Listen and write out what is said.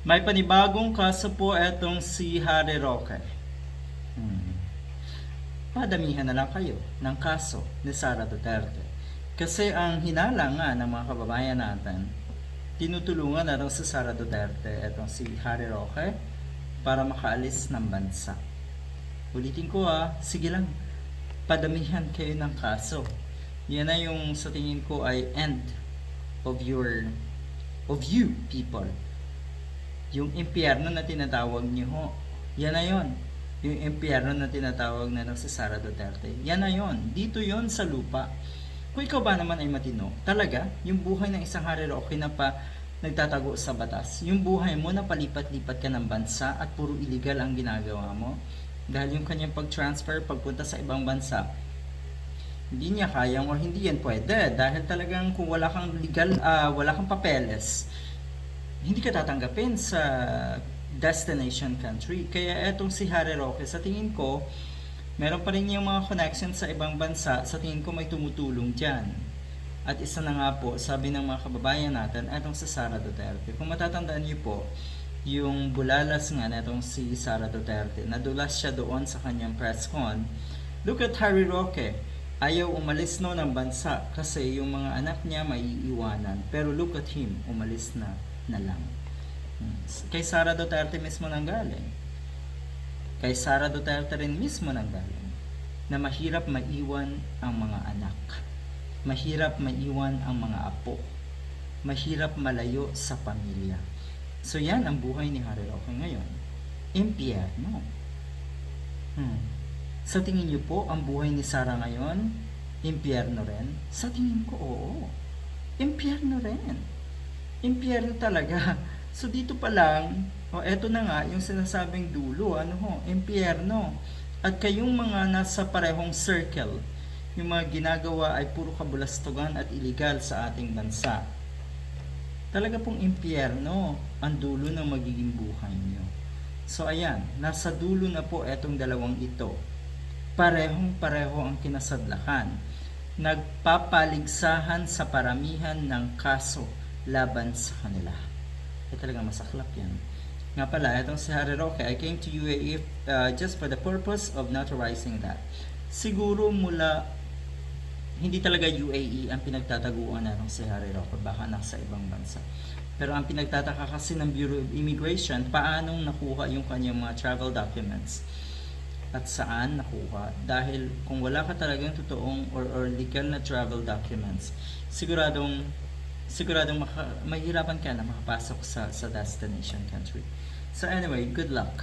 May panibagong kaso po etong si Harry Roque. Hmm. Padamihan na lang kayo ng kaso ni Sara Duterte. Kasi ang hinala nga ng mga kababayan natin, tinutulungan na raw si Sara Duterte etong si Harry Roque para makaalis ng bansa. Ulitin ko ah, sige lang, padamihan kayo ng kaso. Yan na yung sa tingin ko ay end of your, of you people. Yung impyerno na tinatawag niyo ho, yan na yon. Yung impyerno na tinatawag na si Sara Duterte, yan na yon. Dito yon sa lupa. Kung ikaw ba naman ay matino, talaga, yung buhay ng isang Harry Roque na pa nagtatago sa batas, yung buhay mo na palipat-lipat ka ng bansa at puro illegal ang ginagawa mo, dahil yung kanyang pag-transfer, pagpunta sa ibang bansa, hindi niya kayang or hindi yan pwede dahil talagang kung wala kang legal, ah, wala kang papeles, hindi ka tatanggapin sa destination country. Kaya etong si Harry Roque, sa tingin ko, meron pa rin yung mga connections sa ibang bansa. Sa tingin ko may tumutulong dyan. At isa na nga po, sabi ng mga kababayan natin, etong si Sara Duterte. Kung matatandaan niyo po, yung bulalas nga netong si Sara Duterte, nadulas siya doon sa kanyang press con. Look at Harry Roque. Ayaw umalis no ng bansa kasi yung mga anak niya maiiwanan. Pero look at him, umalis na na lang. Hmm. Kay Sara Duterte mismo nang galing. Kay Sara Duterte rin mismo nang galing na mahirap maiwan ang mga anak. Mahirap maiwan ang mga apo. Mahirap malayo sa pamilya. So yan ang buhay ni Harry Roque ngayon. Impyerno. Hmm. Sa tingin niyo po, ang buhay ni Sara ngayon, impyerno rin? Sa tingin ko, oo. Impyerno rin. Impyerno talaga. So dito pa lang, o eto na nga, yung sinasabing dulo, ano ho, impyerno. At kayong mga nasa parehong circle, yung mga ginagawa ay puro kabulastugan at illegal sa ating bansa. Talaga pong impyerno ang dulo ng magiging buhay nyo. So ayan, nasa dulo na po etong dalawang ito. Parehong pareho ang kinasadlakan. Nagpapaligsahan sa paramihan ng kaso laban sa kanila. Ay talaga masaklap yan. Nga pala, itong si Harry Roque, I came to UAE uh, just for the purpose of notarizing that. Siguro mula hindi talaga UAE ang pinagtataguan na si Harry Roque, baka nasa ibang bansa. Pero ang pinagtataka kasi ng Bureau of Immigration, paanong nakuha yung kanyang mga travel documents at saan nakuha. Dahil kung wala ka talagang totoong or, or legal na travel documents, siguradong siguradong maka, mahirapan ka na makapasok sa, sa destination country. So anyway, good luck.